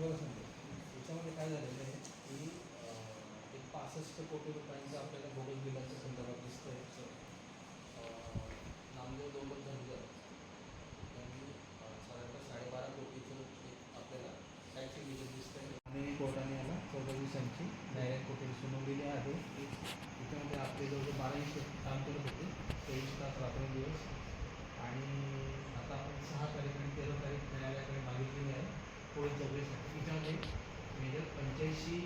तुम्हाला सांगतो. याच्यामध्ये काय झालेलं आहे की एक पासष्ट कोटी रुपयांचं आपल्याला बोगस बिलाच्या संदर्भात दिसतं आहे नामदेव दोंबर धनगर त्यांनी साधारणतः साडेबारा कोटीचं एक आपल्याला टॅक्सी बिल आहे आणि कोर्टाने याला चौदा दिवसांची डायरेक्ट कोठडी सुनावलेली आहे. त्याच्यामध्ये आपले जवळजवळ बाराशे काम करत होते. तेवीस तास रात्रंदिवस आणि आता आपण सहा तारीख आणि तेरा तारीख न्यायालयाकडे मागितलेली आहे. पुढे चौकशीसाठी त्याच्यामध्ये मेजर पंच्याऐंशी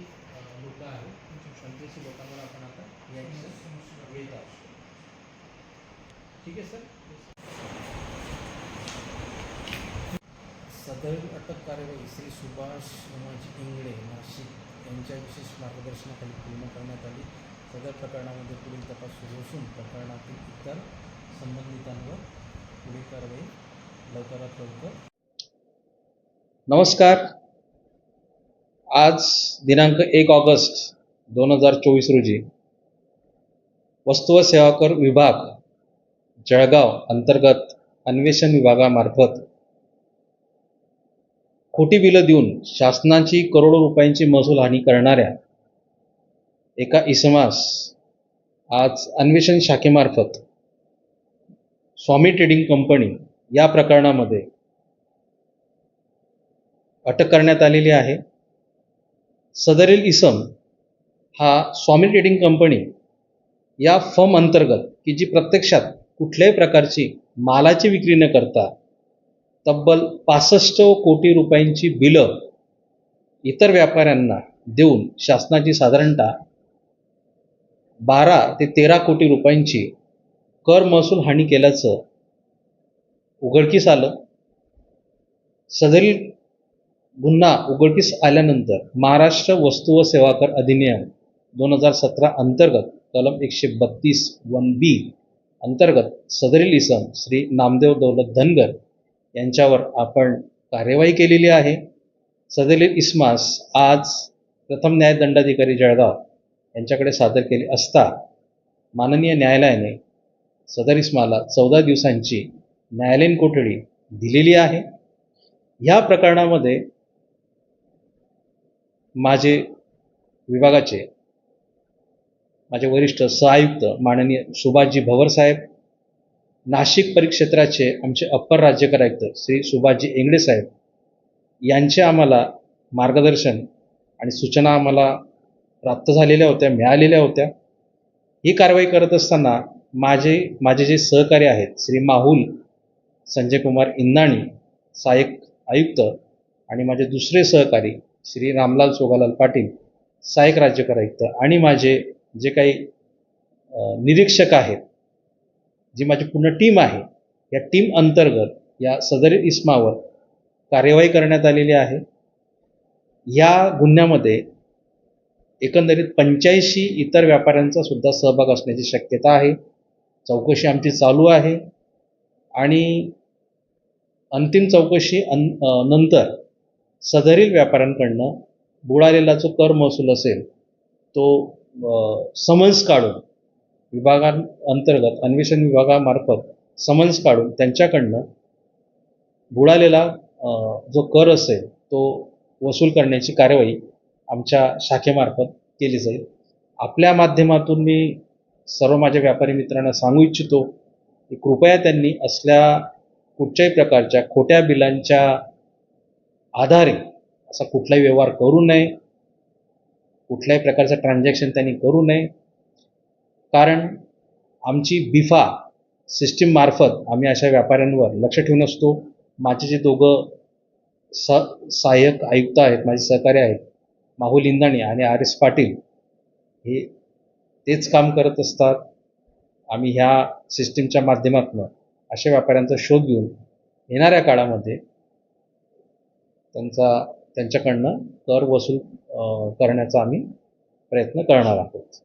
लोक आहेत. पंच्याऐंशी लोकांवर आपण आता रिॲक्शन घेत आहोत ठीक आहे सर? सदर अटक कार्यवाही श्री सुभाष उमाजी इंगळे नाशिक यांच्या विशेष मार्गदर्शनाखाली पूर्ण करण्यात आली. सदर प्रकरणामध्ये पुढील तपास सुरू असून प्रकरणातील इतर संबंधितांवर पुढील कारवाई लवकरात लवकर नमस्कार. आज दिनांक एक ऑगस्ट दोन हजार चोवीस रोजी वस्तू व सेवा कर विभाग जळगाव अंतर्गत अन्वेषण विभागामार्फत खोटी बिलं देऊन शासनाची करोडो रुपयांची महसूल हानी करणाऱ्या एका इसमास आज अन्वेषण शाखेमार्फत स्वामी ट्रेडिंग कंपनी या प्रकरणामध्ये अटक करण्यात आलेली आहे. सदरील इसम हा स्वामी ट्रेडिंग कंपनी या फर्म अंतर्गत की जी प्रत्यक्षात कुठल्याही प्रकारची मालाची विक्री न करता तब्बल पासष्ट कोटी रुपयांची बिलं इतर व्यापाऱ्यांना देऊन शासनाची साधारणतः बारा ते तेरा कोटी रुपयांची कर महसूल हानी केल्याचं उघडकीस आलं. सदरील गुन्हा उघडकीस आल्यानंतर महाराष्ट्र वस्तू व सेवा कर अधिनियम दोन हजार सतरा अंतर्गत कलम एकशे बत्तीस वन बी अंतर्गत सदरील इसम श्री नामदेव दौलत धनगर यांच्यावर आपण कार्यवाही केलेली आहे. सदरील इस्मास आज प्रथम न्यायदंडाधिकारी जळगाव यांच्याकडे सादर केले असता माननीय न्यायालयाने सदर इस्माला चौदा दिवसांची न्यायालयीन कोठडी दिलेली आहे. ह्या प्रकरणामध्ये माझे विभागाचे माझे वरिष्ठ सहआयुक्त माननीय सुभाषजी भवर साहेब नाशिक परिक्षेत्राचे आमचे अप्पर राज्यकर आयुक्त श्री सुभाषजी इंगडे साहेब यांचे आम्हाला मार्गदर्शन आणि सूचना आम्हाला प्राप्त झालेल्या होत्या मिळालेल्या होत्या. ही कारवाई करत असताना माझे माझे जे सहकारी आहेत श्री माहुल संजय कुमार इंदाणी सहाय्यक आयुक्त आणि माझे दुसरे सहकारी श्री रामलाल सोगालाल पाटील सहाय्यक राज्यकर आयुक्त आणि माझे जे काही निरीक्षक आहेत जी माझी पूर्ण टीम आहे या टीम अंतर्गत या सदर इस्मावर कार्यवाही करण्यात आलेली आहे. या गुन्ह्यामध्ये एकंदरीत पंच्याऐंशी इतर व्यापाऱ्यांचा सुद्धा सहभाग असण्याची शक्यता आहे. चौकशी आमची चालू आहे. आणि अंतिम चौकशी अन नंतर सदरील व्यापाऱ्यांकडनं बुडालेला जो कर महसूल असेल तो समन्स काढून विभागांतर्गत अन्वेषण विभागामार्फत समन्स काढून त्यांच्याकडनं बुडालेला जो कर असेल तो वसूल करण्याची कार्यवाही आमच्या शाखेमार्फत केली जाईल. आपल्या माध्यमातून मी सर्व माझ्या व्यापारी मित्रांना सांगू इच्छितो की कृपया त्यांनी असल्या कुठच्याही प्रकारच्या खोट्या बिलांच्या आधारे असा कुठलाही व्यवहार करू नये. कुठल्याही प्रकारचं ट्रान्झॅक्शन त्यांनी करू नये. कारण आमची बिफा सिस्टीममार्फत आम्ही अशा व्यापाऱ्यांवर लक्ष ठेवून असतो. माझे जे दोघं स सहाय्यक आयुक्त आहेत माझे सहकारी आहेत माहुल इंदाणी आणि आर एस पाटील हे तेच काम करत असतात. आम्ही ह्या सिस्टीमच्या माध्यमातून अशा व्यापाऱ्यांचा शोध घेऊन येणाऱ्या काळामध्ये त्यांचा त्यांच्याकडनं कर वसूल करण्याचा आम्ही प्रयत्न करणार आहोत.